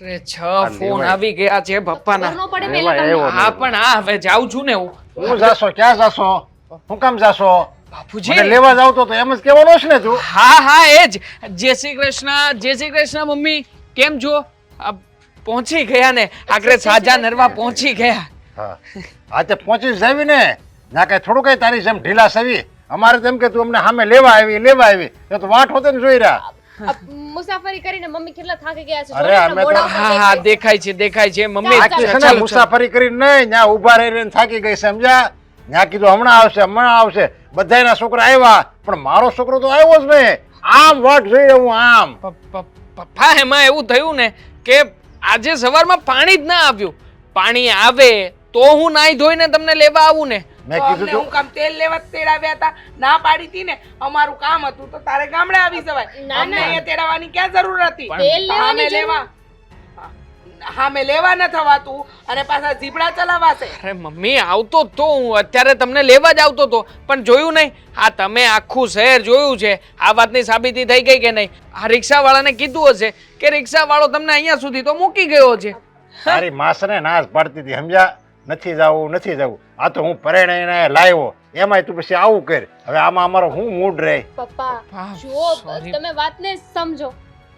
અરે છ ફોન આવી ગયા છે પપ્પાના પડે લેવા તમને હા પણ હા હવે જાઉં છું ને હું. હું જાશો ક્યાં જાશો? હું કામ જાશો? મને બાપુજી લેવા જાવ તો તો એમ જ કહેવાનો છે ને તું. હા હા એ જ. જય શ્રી કૃષ્ણ જય શ્રી કૃષ્ણ મમ્મી. કેમ છો? આ પહોંચી ગયા ને. આગળ સાજા નરવા પહોંચી ગયા. હા. આ તે પહોંચી જાવી ને? ના કઈ થોડું કઈ તારી જેમ ઢીલા સવી. અમારે તેમ કે તું અમને સામે લેવા આવી લેવા આવી. એ તો વાટ હોતે ને જોઈ રહ્યા. મુસાફરી કરીને મમ્મી કેટલા થાકી ગયા છે? અરે, અમે તો- હા હા દેખાય છે. દેખાય છે. મમ્મી ચાલ, આખી છે ને ચાલો, ચાલો. મુસાફરી કરીને નહીં ન્યા ઊભા રહી રહીને થાકી ગઈ સમજ્યા? ન્યા કીધું હમણાં આવશે હમણાં આવશે. બધાયના છોકરા આવ્યા પણ મારો છોકરો તો આવ્યો જ નહીં. આમ વાટ જોઈ રહ્યો હું આમ. પ- પ- પપ્પા એમાં એવું થયું ને કે આજે સવારમાં પાણી જ ના આવ્યું. પાણી આવે તો હું નાઈ ધોઈને તમને લેવા આવું ને. મેં તો કીધું હું કામ તેલ લેવા તેડાવ્યા હતા. ના પાડી હતી ને અમારું કામ હતું તો તારે ગામડે આવી જવાય. ના, ના. અહીંયા તેડાવવાની ક્યાં જરૂર હતી? તેલ લેવાની હામે લેવા હામે લેવા ન થવાતું અને પાછા જીબડા ચલાવાશે. અરે મમ્મી આવતો તો હું. અત્યારે તમને લેવા જ આવતો તો પણ જોયું નહીં. આ તમે આખું શહેર જોયું છે. આ વાતની સાબિતી થઈ ગઈ કે નહીં? આ રિક્ષાવાળાને કીધું હશે કે રિક્ષાવાળો તમને અહીંયા સુધી તો મૂકી ગયો છે. તારી માસને નાશ પાડતી હતી સમજ્યા? નથી જવું નથી જવું. આ તો હું પરણાઈને લાવ્યો. એમાંય તું પછી આવું કર. હવે આમાં અમારો હું મૂડ રહે? પપ્પા જો તમે વાતને સમજો.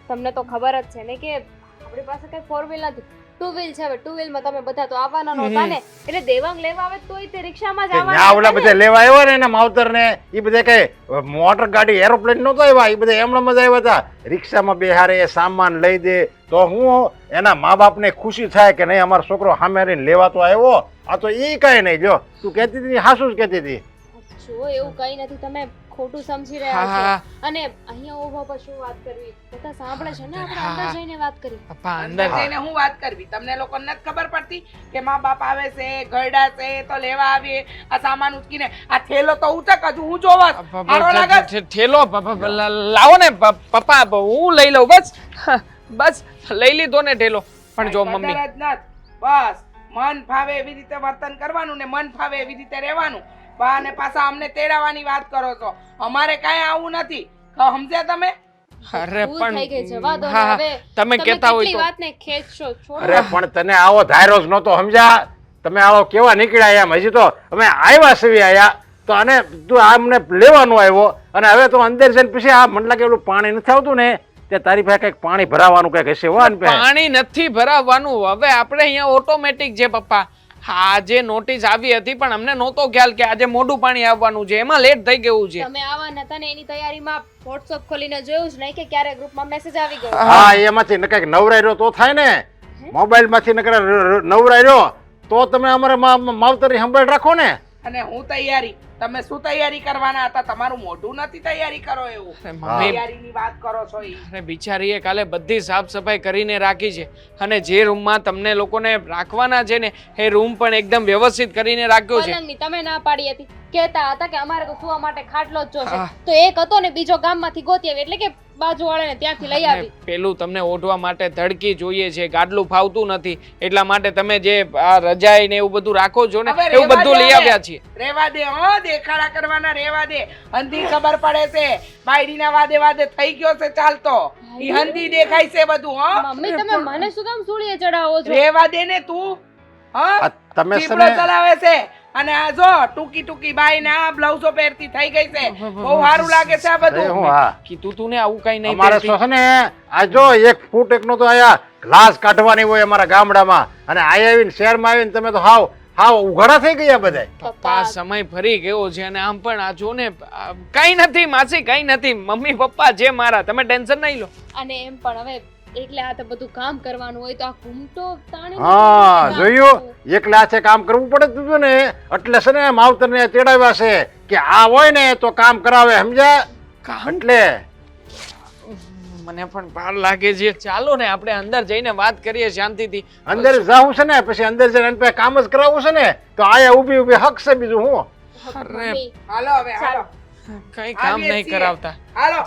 તમને તો ખબર જ છે ને કે આપણી પાસે કઈ ફોર વ્હીલ નથી. ટુ વ્હીલ છે હવે. ટુ વ્હીલમાં તમે બધા તો આવવાના નહોતા ને. એટલે દેવાંગ લેવા આવે તોય તે રિક્ષામાં જ આવવાના ઓલા બધા લેવા આવ્યા ને એના માવતર ને એ બધા કઈ મોટર ગાડી એરોપ્લેન નહોતો આવ્યા. એ બધા એમણે જ આવ્યા હતા. રિક્ષામાં બેહારે સામાન લઈ દે. તો હું એના મા બાપને ખુશી થાય કે નહીં અમારો છોકરો સામે લેવા તો આવ્યો. આ તો એ કઈ નહીં. જો તું કહેતી હતી હાસુ જ કહેતી હતી. જુઓ એવું કઈ નથી તમે ખોટું સમજી રહ્યા છો. અને અહીંયા ઊભો પર શું વાત કરવી? બધા સાંભળે છે ને આપણે અંદર જઈને વાત કરી. પપ્પા અંદર જઈને હું વાત કરવી? તમને લોકોને નથી ખબર પડતી કે મા બાપ આવે છે ઘરડા છે તો લેવા આવીએ આ સામાન ઉચકીને. આ થેલો તો ઉચક હજુ હું જોવા સારો લાગે. ઠે- ઠેલો પપ્પા લ- લાવો ને પપ્પા હું લઈ લઉં બસ. બસ લઈ લીધો ને ઠેલો. પણ જો મમ્મી. બસ મન ફાવે એવી રીતે વર્તન કરવાનું ને મન ફાવે એવી રીતે રહેવાનું. બા પાછા અમને તેડાવવાની વાત કરો છો. અમારે કાંઈ આવું નથી. સમજ્યા તમે? અરે ભૂલ જવા દો પણ હવે તમે કહેતા હોય તો. વાતને ખેંચશો? છોડો. અરે પણ તને આવો ધાયરો જ નહોતો સમજ્યા? તમે આવો કેવા નીકળ્યા એમ? હજી તો અમે આવ્યા સવી આયા તો અને તું આમને લેવાનો આવ્યો. અને હવે તો અંદર જઈને પછી આ મને લાગે ઓલું પાણી નથી આવતું ને તે તારી પાસે કંઈક પાણી ભરાવાનું કંઈક હશે પાણી નથી ભરાવવાનું હવે આપણે અહીંયા ઓટોમેટિક છે પપ્પા. આજે નોટિસ આવી હતી પણ અમને નહોતો ખ્યાલ કે આજે મોઢું પાણી આવવાનું છે. એમાં લેટ થઈ ગયું છે. તમે આવવાના હતા ને એની તૈયારીમાં વોટ્સઅપ ખોલીને જોયું જ નહીં કે ક્યારે ગ્રુપમાં મેસેજ આવી ગયો. હા એમાંથી ને કંઈક નવરાઈ તો થાય ને? મોબાઈલમાંથી નકર ર- ર- રહ્યો તો તમે અમારે મા- મા- માવતરની સંભાળ રાખો ને. અને હું તૈયારી તમે શું તૈયારી કરવાના હતા? તમારું મોઢું નથી તૈયારી કરો એવું. તૈયારીની વાત કરો છો અરે બિચારીએ કાલે બધી સાફ સફાઈ કરીને રાખી છે. અને જે રૂમમાં તમને લોકોને રાખવાના છે ને એ રૂમ પણ એકદમ વ્યવસ્થિત કરીને રાખ્યો છે. તમે ના પાડી હતી. કહેતા હતા કે અમારે તો સુવા માટે ખાટલો જ જોશે. તો એક હતો ને બીજો ગામમાંથી ગોતી આવી એટલે કે બાજુવાળાને ત્યાંથી લઈ આવી. પેલું તમને ઓઢવા માટે ધડકી જોઈએ છે. ગાડલું ફાવતું નથી. એટલા માટે તમે જે આ રજાઈ ને એવું બધું રાખો છો ને એવું બધું લઈ આવ્યા છીએ. રેવા દે હો દેખાડા કરવાના રહેવા દે. હંધી ખબર પડે છે. બાયડીના વાદે વાદે થઈ ગયો છે ચાલતો. ઈ હંધી દેખાય છે બધું હો? મમ્મી તમે મને શું કામ સુળીએ ચડાવો છો? રહેવા દે ને તું આ હા તમે ચલાવે છે. અને આ જો ટૂકી ટૂકી બાઈ ના બ્લાઉઝો પહેરતી થઈ ગઈ છે. બહુ સારું લાગે છે આ બધું. હું હા કીધું તું ને આવું કઈ નહીં મારે. છે ને આ જો એક ફૂટ એકનો તો આયા ગ્લાસ કાઢવાની હોય અમારા ગામડામાં. અને આયા આવીને શહેરમાં આવીને તમે તો હાવ હાવ ઉઘાડા થઈ ગયા બધા પપ્પા. સમય ફરી ગયો છે અને આમ પણ આ જો ને કઈ નથી માસી કઈ નથી. મમ્મી પપ્પા જે મારા તમે ટેન્શન નહીં લો. અને એમ પણ હવે એકલે હાથે બધું કામ કરવાનું હોય તો આ ઘૂમટો તાણે હા જોયું? એકલા હાથે કામ કરવું પડે તું ને. એટલે છે ને માવતરને તેડાવ્યા છે કે આ હોય ને તો કામ કરાવે સમજ્યા? એટલે મને પણ ભાર લાગે છે. ચાલો ને આપણે અંદર જઈને વાત કરીએ શાંતિથી. અંદર જાવું છે ને પછી અંદર જઈને એની પાસે કામ જ કરાવવું છે ને તો આયા ઊભી ઊભી હક છે બીજું હું અરે હાલો હવે હાલો. કઈ કામ નહીં કરાવતા.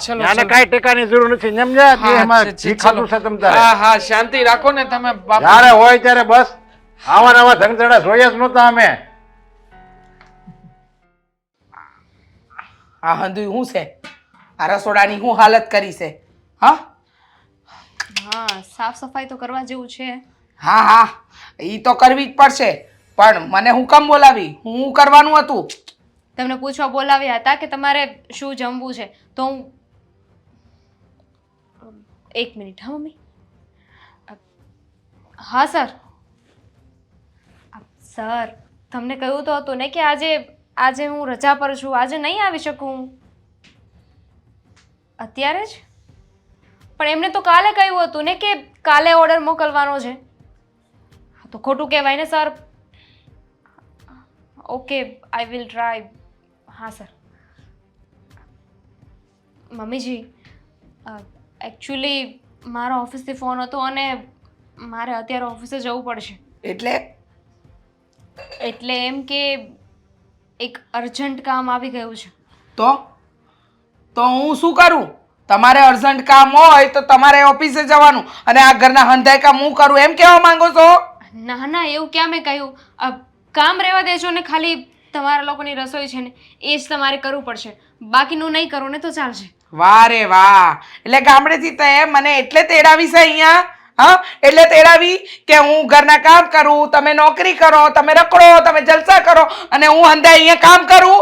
ચલો આને કઈ ટેકાની જરૂર નથી. સમજ્યા હા, અમાર ચલો. છે તમ તારે. હા હા શાંતિ રાખો ને તમે બાપુ. જ્યારે હોય ત્યારે બસ. આવા નવા ધંધડા જોયા જ નહોતા અમે. આ હંધુય હું છે? આ રસોડાની હું હાલત કરી છે? હા? હા સાફ સફાઈ તો કરવા જેવું છે. હા હા. એ તો કરવી જ પડશે. પણ મને હું કેમ બોલાવી? હું કરવાનું હતું? તમને પૂછવા બોલાવ્યા હતા કે તમારે શું જમવું છે? તો હું એક મિનિટ હા મમ્મી. હા સર. સર તમને કહ્યું તો હતું ને કે આજે આજે હું રજા પર છું. આજે નહીં આવી શકું. અત્યારે જ? પણ એમને તો કાલે કહ્યું હતું ને કે કાલે ઓર્ડર મોકલવાનો છે. તો ખોટું કહેવાય ને sir okay I will try હા સર મમ્મીજી એકચ્યુઅલી મારો ઓફિસથી ફોન હતો અને મારે અત્યારે ઓફિસે જવું પડશે. એટલે? એટલે એમ કે એક અર્જન્ટ કામ આવી ગયું છે. તો? તો હું શું કરું? તમારે અર્જન્ટ કામ હોય તો તમારે ઓફિસે જવાનું અને આ ઘરના હંધાય કામ હું કરું એમ કહેવા માંગો છો? ના ના એવું ક્યાં મેં કહ્યું? કામ રહેવા દેજો ને ખાલી તમારા લોકોની રસોઈ છે ને એ જ તમારે કરવું પડશે. બાકીનું નહીં કરો ને તો ચાલશે. વાહ રે વાહ. એટલે ગામડેથી તો એ મને એટલે તેડાવી છે અહીંયા હા? એટલે તેડાવી કે હું ઘરના કામ કરું તમે નોકરી કરો તમે રખડો તમે જલસા કરો અને હું હંધાઈ અહીંયા કામ કરું?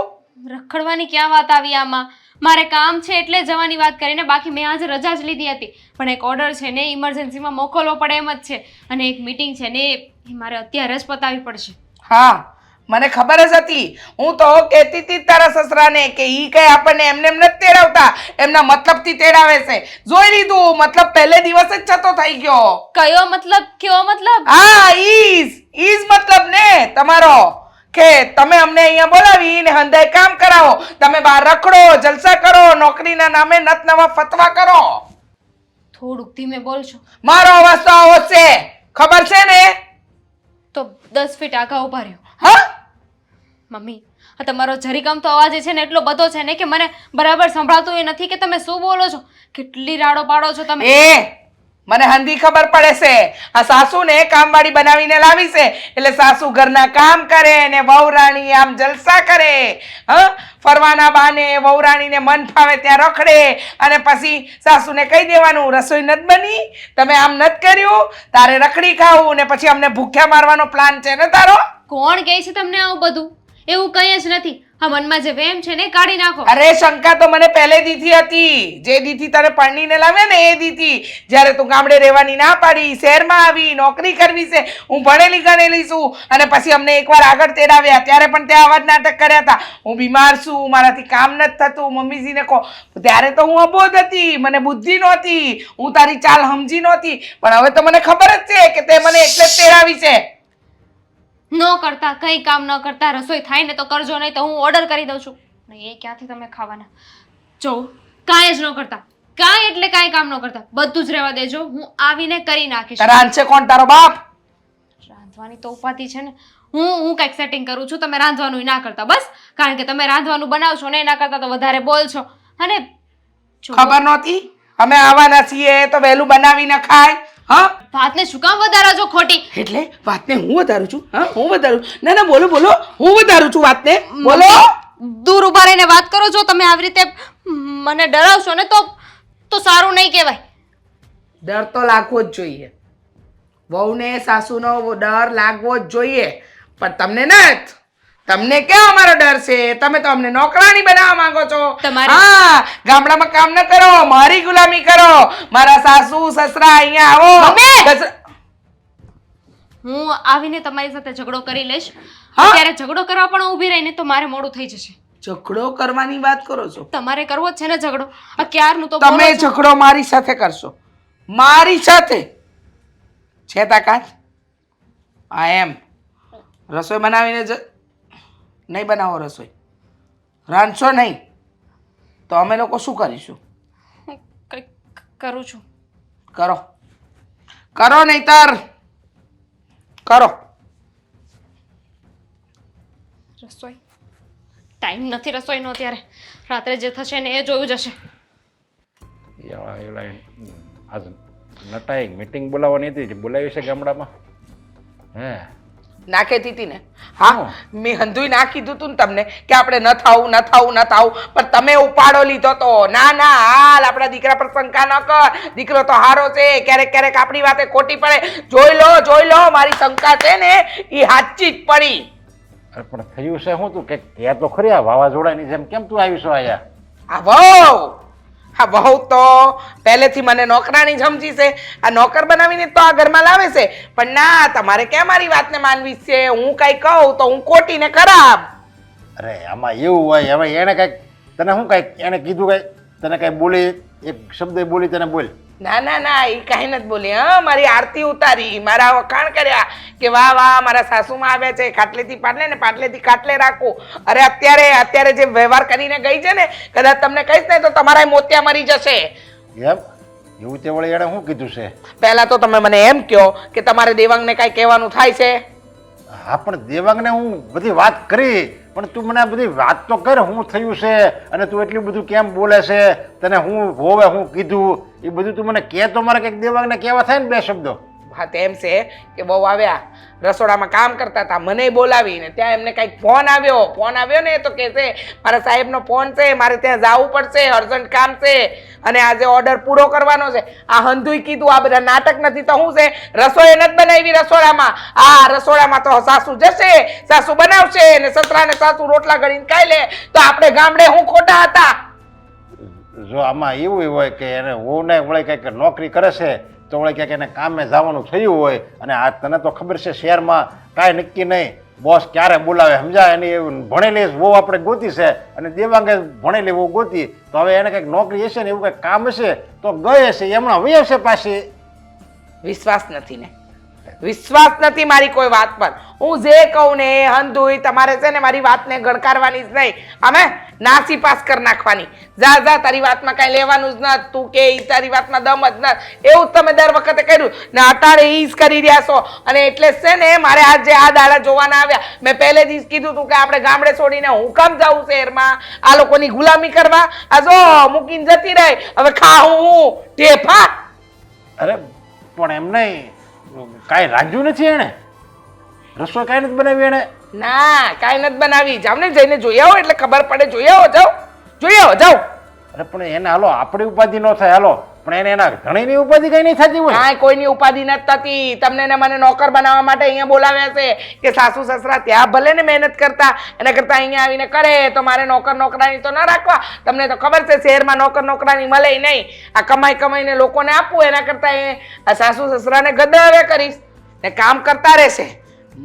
રખડવાની ક્યાં વાત આવી આમાં? મારે કામ છે એટલે જવાની વાત કરીને બાકી મેં આજે રજા જ લીધી હતી. પણ એક ઓર્ડર છે ને ઇમરજન્સીમાં મોકલવો પડે એમ જ છે. અને એક મીટિંગ છે ને એ મારે અત્યારે જ પતાવવી પડશે. હા મને ખબર જ હતી. હું તો કહેતી હતી તારા સસરાને કે ઈ કઈ આપણને એમને એમ નથી તેડાવતા. એમના મતલબથી તેડાવે છે. જોઈ લીધું. મતલબ પહેલે દિવસ જ જતો થઈ ગયો. કયો મતલબ? કયો મતલબ? હા ઈઝ ઈઝ મતલબ ને તમારો. કે તમે અમને અહીંયા બોલાવીને હંધાઈ કામ કરાવો. તમે બહાર રખડો જલસા કરો નોકરીના નામે નત નવા ફતવા કરો. થોડુંક ધીમે બોલશો. મારો અવાજ તો આવો છે. ખબર છે ને? તો દસ ફીટ આગા ઊભા રહ્યો. હા? મમ્મી આ તમારો જરીકામ તો અવાજ છે ને એટલો બધો છે ને કે મને બરાબર સંભળાતું એ નથી કે તમે શું બોલો છો? કેટલી રાડો પાડો છો તમે? એ મને હંધી ખબર પડે છે. આ સાસુને કામવાળી બનાવીને લાવી છે. એટલે સાસુ ઘરના કામ કરે ને વહુરાણી આમ જલસા કરે. હ? ફરવાના બાને વહુરાણીને મન ફાવે ત્યાં રખડે. અને પછી સાસુને કહી દેવાનું, રસોઈ નથી બની? તમે આમ નથી કર્યું? તારે રખડી ખાવું ને પછી અમને ભૂખ્યા મારવાનો પ્લાન છે ને તારો? કોણ કહે છે તમને આવું બધું? એવું કંઈ જ નથી. આ મનમાં જે વેમ છે ને કાઢી નાખો. અરે, શંકા તો મને પહેલે દીધી હતી. જે દીથી તને પરણીને લાવ્યા ને એ દીધી. જ્યારે તું ગામડે રહેવાની ના પાડી, શહેરમાં આવી, નોકરી કરવી છે, હું ભણેલી ગણેલી છું. અને પછી અમને એકવાર આગળ તેડાવ્યા. ત્યારે પણ ત્યાં આવા જ નાટક કર્યા હતા. હું બીમાર છું, મારાથી કામ નથી થતું. મમ્મીજીને કહો. ત્યારે તો હું અબોધ હતી. મને બુદ્ધિ નહોતી. હું તારી ચાલ સમજી નહોતી. પણ હવે તો મને ખબર જ છે કે તે મને એટલે જ તેડાવી છે. ન કરતા કંઈ કામ ન કરતા રસોઈ થાય ને તો કરજો નહીં તો હું ઓર્ડર કરી દઉં છું. ને એ ક્યાંથી તમે ખાવાના? જો કાંઈ જ ન કરતા કાંઈ એટલે કાંઈ કામ ન કરતા બધું જ રહેવા દેજો હું આવીને કરી નાખીશ. રાંધશે કોણ તારો બાપ? રાંધવાની તો ઉપાધિ છે ને. હું હું કંઈક સેટિંગ કરું છું તમે રાંધવાનું ના કરતા બસ? કારણ કે તમે રાંધવાનું બનાવશો ને એના કરતા તો વધારે બોલશો. અને જો ખબર નહોતી? અમે આવવાના છીએ તો વહેલું બનાવીને ખાય. હા? વાતને શું કામ વધારો છો ખોટી? એટલે વાતને હું વધારું છું? હા હું વધારું ના ના બોલો બોલો. હું વધારું છું વાતને. બોલો. દૂર ઊભા રહીને વાત કરો છો તમે આવી રીતે. મને ડરાવશો ને તો તો સારું નહીં કહેવાય. ડર તો લાગવો જ જોઈએ. વહુને સાસુનો ડર લાગવો જ જોઈએ. પણ તમને નથી. તમને કે અમારો ડર છે? તમે તો અમને નોકરાણી બનાવવા માંગો છો. હા ગામડામાં કામ ન કરો મારી ગુલામી કરો. મારા સાસુ સસરા અહીંયા આવો. હું આવીને તમારી સાથે ઝઘડો કરી લઈશ? ત્યારે ઝઘડો કરવા પણ ઊભી રહીને તો મારે મોડું થઈ જશે. ઝઘડો કરવાની વાત કરો છો? તમારે કરવો છે ને ઝઘડો. આ ક્યારનું તો તમે. ઝઘડો મારી સાથે કરશો. મારી સાથે? છે તાકાત આ એમ રસોઈ બનાવીને જ નહીં બનાવો રસોઈ. રાંધશો નહીં તો અમે લોકો શું કરીશું? કંઈક કરું છું. કરો. કરો નહીતર. કરો. રસોઈ. ટાઈમ નથી રસોઈનો અત્યારે. રાત્રે જે થશે ને એ જોયું જશે આજ નટાઈ મીટિંગ બોલાવવાની હતી બોલાવી છે ગામડામાં. હે. ના કહેતી હતી ને હા. મેં હંધુય ના કીધું તું ને તમને કે આપણે ન થાવું ન થાવું ન થાવું પણ તમે ઉપાડો લીધો તો. ના ના હાલ આપણા દીકરા પર શંકા ન કર. દીકરો તો હારો છે ક્યારેક ક્યારેક આપણી વાતે ખોટી પડે. જોઈ લો જોઈ લો મારી શંકા છે ને એ સાચી જ પડી. પણ થયું છે શું તું? કે તો ખરી આ વાવાઝોડાની જેમ કેમ તું આવી છો અહીંયા આ વહુ તો પહેલેથી મને નોકરાણી સમજી છે. આ નોકર બનાવીને તો આ ઘરમાં લાવે છે. પણ ના, તમારે કે મારી વાતને માનવી છે? હું કઈ કહું તો હું ખોટી ને ખરાબ. અરે, આમાં એવું હોય, હવે એને કંઈક, તને શું કંઈક, એને કીધું કઈ તને કઈ બોલી, એક શબ્દ બોલી તને બોલ. ના ના ના એ કાંઈ નથી બોલી. હા મારી આરતી ઉતારી. મારા વખાણ કર્યા કે વાહ વાહ મારા સાસુમાં આવ્યા છે. ખાટલેથી પાટલે ને પાટલેથી ખાટલે રાખું. અરે અત્યારે અત્યારે જે વ્યવહાર કરીને ગઈ છે ને કદાચ તમને કહીશ ને તો તમારા મોતિયા મરી જશે. એમ? એવું તે વળી એણે શું કીધું છે? પહેલા તો તમે મને એમ કહો કે તમારે દેવાંગને કાંઈ કહેવાનું થાય છે? હા પણ દેવાંગને હું બધી વાત કરી. પણ તું મને આ બધી વાત તો કર, હું થયું છે અને તું એટલું બધું કેમ બોલે છે? તને હું, હોવે હું કીધું, એ બધું તું મને કહે તો મારે કંઈક દેવાંગને કહેવા થાય ને બે શબ્દો. વાત તેમ છે કે બહુ આવ્યા, રસોડામાં કામ કરતા હતા, મને બોલાવીને ત્યાં એમને કંઈક ફોન આવ્યો ફોન આવ્યો ને તો કે છે, મારા સાહેબનો ફોન છે, મારે ત્યાં જવું પડશે, અર્જન્ટ કામ છે, અને આજે ઓર્ડર પૂરો કરવાનો છે. આ હંધુય કીધું, આ બધા નાટક નથી તો શું છે? રસોઈ નથી બનાવી રસોડામાં. આ રસોડામાં તો સાસુ જશે, સાસુ બનાવશે અને સસરાને સાસુ રોટલા ઘડીને ખાઈ લે, તો આપણે ગામડે હું ખોટા હતા? જો આમાં એવું હોય કે એને ને વળી કંઈક નોકરી કરે છે તો વળી ક્યાંક એને કામે જવાનું થયું હોય અને આ તને તો ખબર છે શહેરમાં કાંઈ નક્કી નહીં. બોસ ક્યારે બોલાવે સમજાય? એની ભણેલી વહુ આપણે ગોતી છે અને દેવાંગે ભણેલી વહુ ગોતી. તો હવે એને કંઈક નોકરી હશે ને એવું કંઈક કામ હશે? તો ગઈ હશે, એમણે વહી હશે પાછી. વિશ્વાસ નથી ને. વિશ્વાસ નથી મારી કોઈ વાત પર. હું જે કહું ને એ હંધુય, તમારે છે ને મારી વાતને ગણકારવાની જ નહીં. અમે નાસી પાસ કરી નાખવાની. જા જા, તારી વાતમાં કાંઈ લેવાનું જ ન તું કે તારી વાતમાં દમ જ ન એવું તમે દર વખતે કર્યું. ને અટાળે ઈ જ કરી રહ્યા છો. અને એટલે છે ને મારે આજે આ દાડા જોવાના આવ્યા, મેં પહેલે જ કીધું હતું કે આપણે ગામડે છોડીને હું કામ જાઉં શહેરમાં? આ લોકોની ગુલામી કરવા? આ જો, મૂકીને જતી રહી. હવે ખાઉં હું. ઢેફા. અરે, પણ એમ નહીં. કાંઈ રાંધ્યું નથી એણે? રસોઈ કાંઈ નથી બનાવી એણે? ના કાંઈ નથી બનાવી. જાવ ને જઈને જોઈ આવો એટલે ખબર પડે. જોઈ આવો જાઓ. જોઈ આવો જાઓ. અરે પણ એને હાલો આપણી ઉપાધિ ન થાય. હાલો. પણ એને એના ધણીની ઉપાધિ કઈ નહીં થતી હોય. કાંઈ કોઈની ઉપાધિ નથી થતી. તમને ને મને નોકર બનાવવા માટે અહીંયા બોલાવ્યા છે કે સાસુ સસરા ત્યાં ભલે ને મહેનત કરતા એના કરતા અહીંયા આવીને કરે તો મારે નોકર નોકરાની તો ના રાખવા. તમને તો ખબર છે શહેરમાં નોકર નોકરાની મળે નહીં. આ કમાઈ કમાઈને લોકોને આપવું એના કરતા એ આ સાસુ સસરાને ગદાવે કરીશ. ને કામ કરતા રહેશે.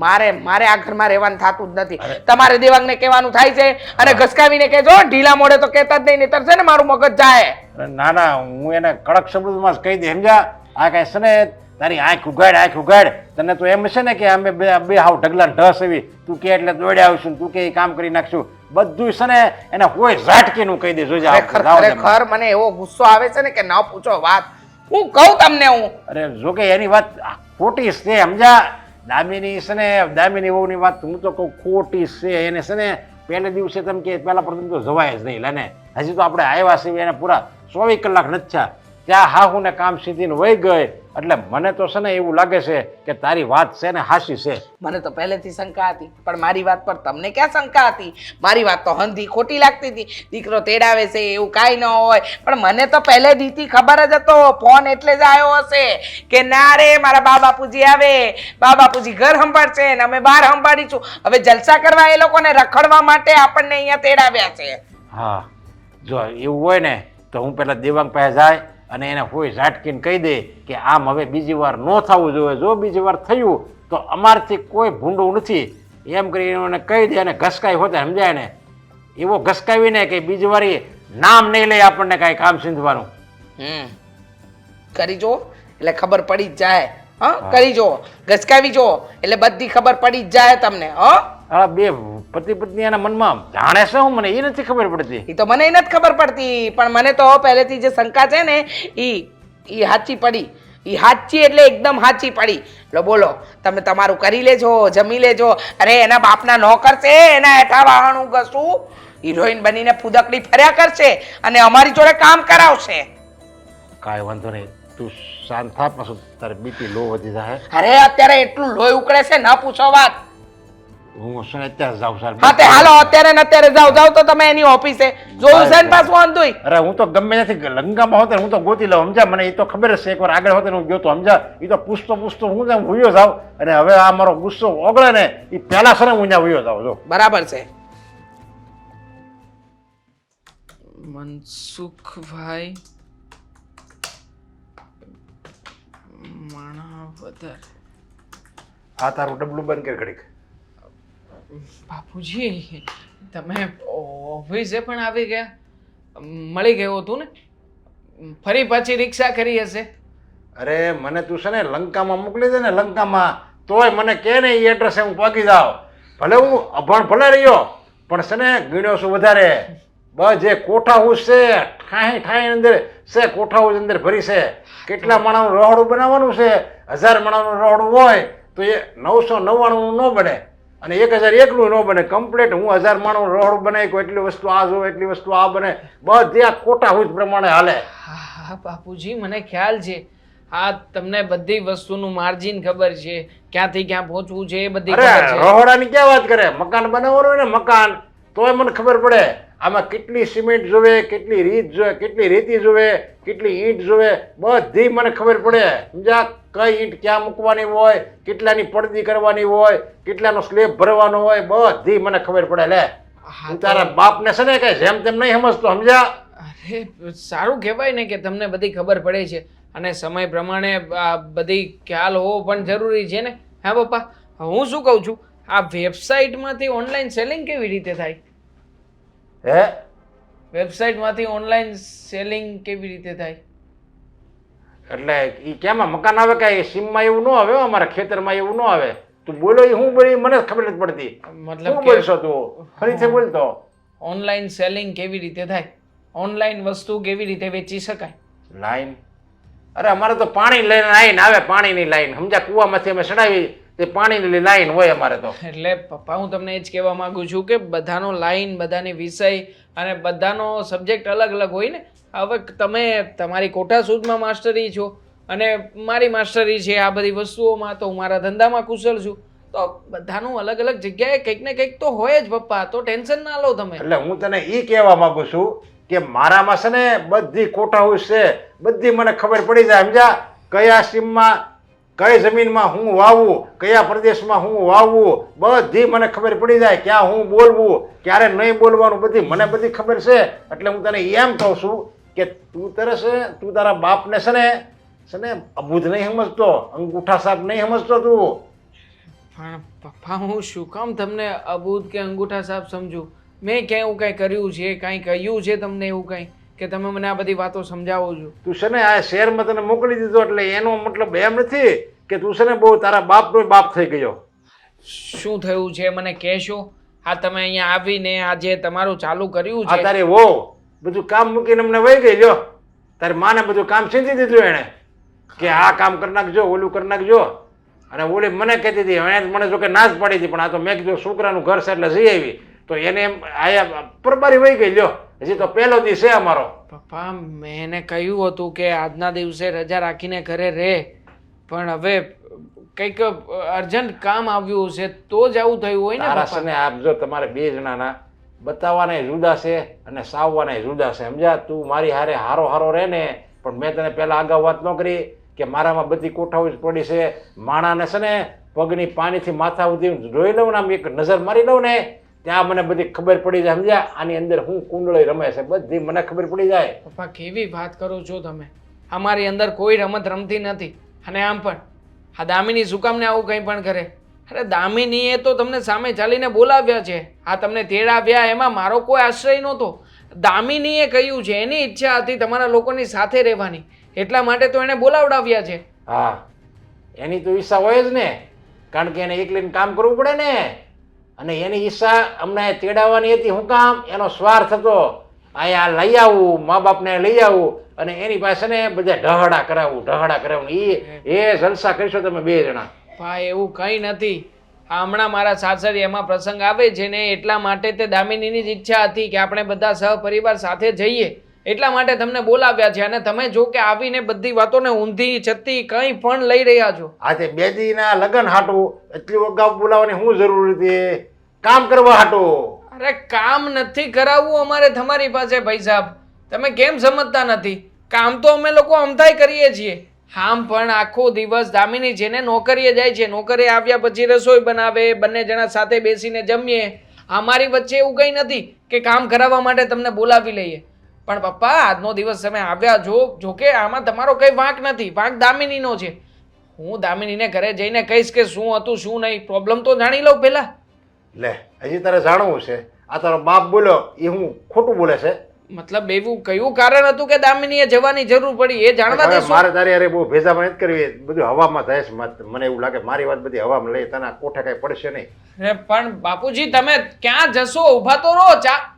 મારે મારે આ ઘરમાં રહેવાનું થતું જ નથી. તમારે દેવાંગને કહેવાનું થાય છે અને ઘસકાવીને કહેજો ઢીલા મોડે તો કહેતા જ નહીં નહીતર છે ને મારું મગજ જાય. ના ના હું એને કડક શબ્દમાં કહી દે સમજા આ કાંઈ છે ને તારી આંખ ઉગાડ આંખ ઉગાડ તને તો એમ છે ને કે અમે બે બે હાવ ઢગલા ઢસ એવી. તું કે એટલે દોડ્યા આવશું તું કે એ કામ કરી નાખશું. બધું છે ને એને કોઈ ઝાટકીનું કહી દે જોજે ખરેખર મને એવો ગુસ્સો આવે છે ને કે ન પૂછો વાત. હું કહું તમને હું. અરે જો કે એની વાત ખોટી છે સમજા દામિની છે ને દામિની વહુની વાત હું તો કહું ખોટી છે. એને છે ને પહેલે દિવસે તમે કે પહેલા પ્રથમ તો જવાય જ નહીં લેને હજી તો આપણે આવ્યા છીએ, એને પૂરા ચોવીસ કલાક નથી થયા. ત્યાં ને કામ સીધીને વહી ગઈ. એટલે મને તો છે ને એવું લાગે છે કે તારી વાત છે ને હાસી છે. મને તો પહેલેથી શંકા હતી પણ મારી વાત પર તમને ક્યાં શંકા હતી? મારી વાત તો હંધી ખોટી લાગતી હતી. દીકરો તેડાવે છે એવું કાંઈ ન હોય. પણ મને તો પહેલે દીથી ખબર જ હતો ફોન એટલે જ આવ્યો હશે કે ના રે મારા બા બાપુજી આવે. બા બાપુજી ઘર સંભાળશે ને અમે બહાર સંભાળીશું. હવે જલસા કરવા એ લોકોને રખડવા માટે આપણને અહીંયા તેડાવ્યા છે. હા જો એવું હોય ને તો હું પેલા દેવાંગ પાસે જાય અને એને કોઈ ઝાટકીને કહી દે કે આમ હવે બીજી વાર ન થવું જોઈએ. જો બીજી વાર થયું, તો અમારથી કોઈ ભૂંડું નથી. એમ કરીને એને કહી દે અને ઘસકાઈ હોતા, સમજાય ને? એવો ઘસકાવીને કે બીજી વાર નામ નહીં લે આપણને કાંઈ કામ સિંધવાનું. હમ. કરી જો, એટલે ખબર પડી જ જાય. હા? કરી જુઓ. ગસકાવી જો એટલે બધી ખબર પડી જ જાય તમને હો? આ બે પતિ પત્ની એના મનમાં જાણે છે હું મને એ નથી ખબર પડતી. એ તો મને નથી ખબર પડતી પણ મને તો પહેલેથી જે શંકા છે ને એ એ સાચી પડી. એ સાચી એટલે એકદમ સાચી પડી. લો બોલો તમે તમારું કરી લેજો જમી લેજો. અરે એના બાપના નોકર છે એના હેઠા વાહણું ઘસું હિરોઈન બનીને ફુદકડી ફર્યા કરશે અને અમારી જોડે કામ કરાવશે. કાંઈ વાંધો નહીં. તું શાંત થા પાછું તારે બીપી લો વધી જાય અરે અત્યારે એટલું લોહી ઉકળે છે ના પૂછો વાત. હું છે અત્યારે જાઉં સર હા તે હાલો અત્યારે ને અત્યારે જાઓ જાઓ તો તમે એની ઓફિસે. જોયું છે ને પાછું વાંધોય અરે હું તો ગમે ત્યાંથી લંગામાં હોતે હું તો ગોતી લઉં સમજા મને એ તો ખબર છે એકવાર આગળ હોતે હું ગયો તો સમજા એ તો પૂછતો પૂછતો હું ત્યાં હુયો જાઉં. અને હવે આ મારો ગુસ્સો ઓગળે ને એ પહેલા સર હું ત્યાં હુયો જાઉં જો. બરાબર છે. મનસુખભાઈ માણાવદર આ તારું ડબલું બંધ કર ઘડીક. બાપુજી તમે ઓફિસે પણ આવી ગયા. મળી ગયું હતું ને? ફરી પાછી રિક્ષા કરી હશે. અરે મને તું છે ને લંકામાં મોકલી દે ને લંકામાં તોય મને કે ને એ એડ્રેસે હું પહોંચી જાઉં. ભલે હું અભણ ભલે રહ્યો પણ છે ને ગીણ્યો છું વધારે. બસ જે કોઠા હાઉસ છે ઠાઈ ઠાઈ અંદર છે કોઠા હાઉસ અંદર ભરી છે. કેટલા માણાનું રહોડું બનાવવાનું છે? હજાર માણાનું રહોડું હોય તો એ નવસો નવ્વાણું ન બને અને એક હજાર એકનું ન બને. કમ્પ્લીટ હું હજાર માણું રહોડું બનાવી કોઈ એટલી વસ્તુ આ જો એટલી વસ્તુ આ બને. બધી આ કોટા હાઉસ પ્રમાણે હાલે. હા હા બાપુજી મને ખ્યાલ છે. આ તમને બધી વસ્તુનું માર્જિન ખબર છે. ક્યાંથી ક્યાં પહોંચવું છે એ બધી ખબર છે. રહોડાની ક્યાં વાત કરે? મકાન બનાવવાનું હોય ને મકાન તોય મને ખબર પડે. આમાં કેટલી સિમેન્ટ જોવે કેટલી રીત જોવે કેટલી રેતી જોવે કેટલી ઈંટ જોવે બધી મને ખબર પડે. સમજા કઈ ઈંટ ક્યાં મૂકવાની હોય કેટલાની પડદી કરવાની હોય કેટલાનો સ્લેબ ભરવાનો હોય બધી મને ખબર પડે. લે તારા બાપને છે ને કઈ જેમ તેમ નહીં સમજતો સમજ્યા? અરે સારું કહેવાય ને કે તમને બધી ખબર પડે છે. અને સમય પ્રમાણે આ બધી ખ્યાલ હોવો પણ જરૂરી છે ને? હા પપ્પા? હું શું કહું છું? આ વેબસાઇટમાંથી ઓનલાઈન સેલિંગ કેવી રીતે થાય? હે? વેબસાઇટમાંથી ઓનલાઈન સેલિંગ કેવી રીતે થાય? એટલે એ કેમાં મકાન આવે કે સીમમાં એવું ન આવે અમારા ખેતરમાં એવું ન આવે? તું બોલો ઈ હું બોલી મને ખબર નથી પડતી. મતલબ શું બોલશો તું? ફરીથી બોલતો. ઓનલાઈન સેલિંગ કેવી રીતે થાય? ઓનલાઈન વસ્તુ કેવી રીતે વેચી શકાય? લાઈન? અરે અમારે તો પાણી લઈને લાઈન આવે પાણીની લાઈન. સમજ્યા કૂવામાંથી અમે ચડાવી તે પાણીની લાઈન હોય અમારે તો. એટલે પપ્પા હું તમને એ જ કહેવા માંગુ છું કે બધાનો લાઈન બધાની વિષય અને બધાનો સબ્જેક્ટ અલગ અલગ હોય ને હવે તમે તમારી કોઠા સૂદમાં માસ્ટરી છો અને મારી માસ્ટરી છે આ બધી વસ્તુઓમાં તો હું મારા ધંધામાં કુશળ છું. તો બધાનું અલગ અલગ જગ્યાએ કંઈક ને કંઈક તો હોય જ પપ્પા તો ટેન્શન ના લો તમે. એટલે હું તને એ કહેવા માંગુ છું કે મારામાં છે ને બધી કોઠા હોય છે બધી મને ખબર પડી જાય સમજ્યા? કયા સીમમાં કઈ જમીનમાં હું વાવવું કયા પ્રદેશમાં હું વાવવું બધી મને ખબર પડી જાય ક્યાં હું બોલવું, ક્યારે નહીં બોલવાનું, બધી મને બધી ખબર છે. એટલે હું તને એમ કહું છું કે તું તરસ તું તારા બાપને છે ને છે ને અબૂધ નહીં સમજતો, અંગૂઠા સાપ નહીં સમજતો તું. પણ પપ્પા, હું શું કામ તમને અબૂધ કે અંગૂઠા સાપ સમજુ? મેં ક્યાંય એવું કાંઈ કર્યું છે, કાંઈ કહ્યું છે તમને એવું કાંઈ? કે તમે મને આ બધી વાતો સમજાવો છો? તું છે ને આ શહેરમાં તને મોકલી દીધો એટલે એનો મતલબ એમ નથી કે તું છે ને બહુ તારા બાપનો બાપ થઈ ગયો. શું થયું છે? મને કહેશો? આ તમે અહીંયા આવીને આજે તમારું ચાલુ કર્યું આ છે. તારી વહુ બધું કામ મૂકીને અમને વહી ગઈ લ્યો તારી માને બધું કામ સીધી દીધું એણે. કે આ કામ કરી નાખજો ઓલું કરી નાખજો. અને ઓલી મને કહેતી હતી એણે મને જો કે ના જ પાડી હતી પણ આ તો મેં કીધું છોકરાનું ઘર છે એટલે જઈ આવી. તો એને એમ આયા પરબારી વહી ગઈ લ્યો. હજી તો પહેલો દિવસ છે અમારો. પપ્પા મેં એને કહ્યું હતું કે આજના દિવસે રજા રાખીને ઘરે રહે પણ હવે કંઈક અર્જન્ટ કામ આવ્યું છે તો જ આવું થયું હોય ને તારા પપ્પા? આપજો તમારે બે જણાના બતાવવાના જુદા છે અને સાવવાના જુદા છે. સમજ્યા તું મારી હારે હારો હારો રહે ને પણ મેં તને પહેલાં અગાઉ વાત ન કરી કે મારામાં બધી કોઠાઓ જ પડી છે. માણાને છે ને પગની પાણીથી માથા સુધી જોઈ લઉં ને આમ એક નજર મારી લઉં ને ત્યાં મને બધી ખબર પડી જાય સમજ્યા? આની અંદર હું કુંડળી રમે છે બધી મને ખબર પડી જાય. પપ્પા કેવી વાત કરો છો તમે? અમારી અંદર કોઈ રમત રમતી નથી. અને આમ પણ આ દામિની શું કામને આવું કંઈ પણ કરે. અરે દામિનીએ તો તમને સામે ચાલીને બોલાવ્યા છે. આ તમને તેડાવ્યા એમાં મારો કોઈ આશ્રય નહોતો. દામિનીએ કહ્યું છે એની ઈચ્છા હતી તમારા લોકોની સાથે રહેવાની. એટલા માટે તો એણે બોલાવડાવ્યા છે. હા એની તો ઈચ્છા હોય જ ને. કારણ કે એને એકલીને કામ કરવું પડે ને. અને એની ઈચ્છા અમને તેડાવવાની હતી. શું કામ? એનો સ્વાર્થ હતો. અહીંયા લઈ આવવું મા બાપને લઈ આવવું અને એની પાસે ને બધા ઢહડા કરાવવું ઢહડા કરાવવું એ એ જલસા કરીશો તમે બે જણા. ભાઈ એવું કંઈ નથી. હમણાં મારા સાસરી એમાં પ્રસંગ આવે છે ને એટલા માટે તે દામિનીની જ ઈચ્છા હતી કે આપણે બધા સહપરિવાર સાથે જઈએ. એટલા માટે તમને બોલાવ્યા છે અને તમે જો કે આવીને બધી વાતોને ઊંધી છતી કંઈ પણ લઈ રહ્યા છો. આજે બેદીના લગ્ન હાટું. એટલી વગાવ બોલાવવાની શું જરૂર હતી. કામ કરવા હાટો. અરે કામ નથી કરાવવું અમારે તમારી પાસે ભાઈ સાહેબ. તમે કેમ સમજતા નથી? કામ તો અમે લોકો અમથાય કરીએ છીએ. હામ પણ આખો દિવસ દામિની જેને નોકરીએ જાય છે નોકરી આવ્યા પછી રસોઈ બનાવે, બંને જણા સાથે બેસીને જમીએ. અમારી વચ્ચે એવું કંઈ નથી કે કામ કરાવવા માટે તમને બોલાવી લઈએ. પણ પપ્પા, આજનો દિવસ તમે આવ્યા જો જોકે આમાં તમારો કંઈ વાંક નથી. વાંક દામિનીનો છે. હું દામિનીને ઘરે જઈને કહીશ કે શું હતું, શું નહીં પ્રોબ્લેમ તો જાણી લઉં પહેલા. લે હજી તારે જાણવું છે. આ તારો બાપ બોલ્યો એ હું ખોટું બોલે છે? મતલબ એવું કયું કારણ હતું કે દામિનીએ જવાની જરૂર પડી? એ જાણવા હવે દેશો. મારે તારી અરે બહુ ભેજામાં નથી કરવી. બધું હવામાં થાય છે. મત- મને એવું લાગે મારી વાત બધી હવામાં લઈ તને કોઠે કઈ પડશે નહીં. અરે પણ બાપુજી તમે ક્યાં જશો? ઊભા તો રહો. ચા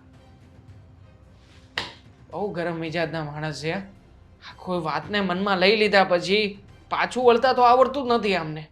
બહુ ગરમ મિજાજના માણસ છે. આ કોઈ વાતને મનમાં લઈ લીધા પછી પાછું વળતા તો આવડતું જ નથી આમને.